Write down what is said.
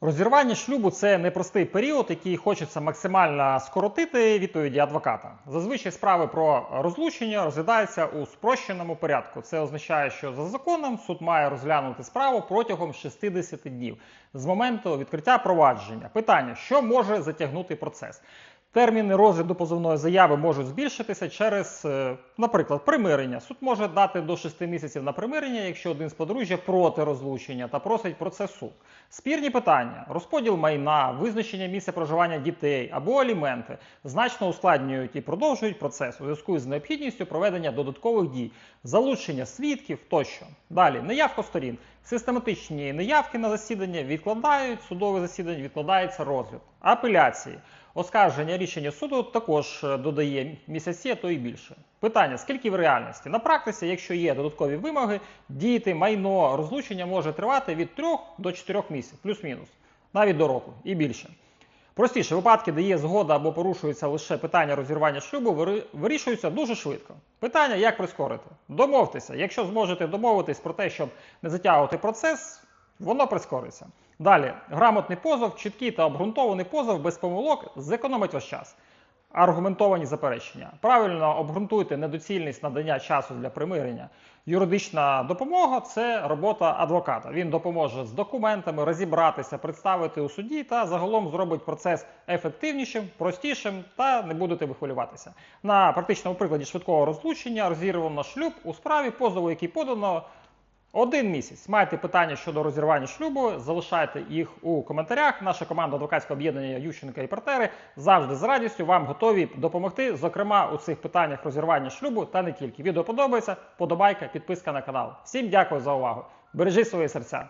Розірвання шлюбу це непростий період, який хочеться максимально скоротити відповіді адвоката. Зазвичай справи про розлучення розглядаються у спрощеному порядку. Це означає, що за законом суд має розглянути справу протягом 60 днів з моменту відкриття провадження. Питання: що може затягнути процес? Терміни розгляду позовної заяви можуть збільшитися через, е, наприклад, примирення. Суд може дати до 6 місяців на примирення, якщо один з подружжя проти розлучення та просить про це суд. Спірні питання, розподіл майна, визначення місця проживання дітей або аліменти значно ускладнюють і продовжують процес у зв'язку з необхідністю проведення додаткових дій, залучення свідків тощо. Далі неявка сторін. Систематичні неявки на засідання відкладають судове засідання, відкладається розгляд. Апеляції. Оскарження рішення суду також е, додає місяці, а то і більше. Питання: скільки в реальності? На практиці, якщо є додаткові вимоги, діти, майно, розлучення може тривати від 3 до 4 місяців, плюс-мінус, навіть до року і більше. Простіше випадки, де є згода або порушується лише питання розірвання шлюбу, вирішуються дуже швидко. Питання, як прискорити? Домовтеся. Якщо зможете домовитись про те, щоб не затягувати процес, воно прискориться. Далі, грамотний позов, чіткий та обґрунтований позов без помилок зекономить ваш час. Аргументовані заперечення. Правильно обґрунтуйте недоцільність надання часу для примирення. Юридична допомога це робота адвоката. Він допоможе з документами розібратися, представити у суді та загалом зробить процес ефективнішим, простішим та не будете ви хвилюватися. На практичному прикладі швидкого розлучення розірвано шлюб у справі позову, який подано один місяць. Маєте питання щодо розірвання шлюбу, залишайте їх у коментарях. Наша команда адвокатського об'єднання Ющенка і партнери завжди з радістю вам готові допомогти, зокрема у цих питаннях розірвання шлюбу та не тільки. Відео подобається, подобайка, підписка на канал. Всім дякую за увагу. Бережіть свої серця.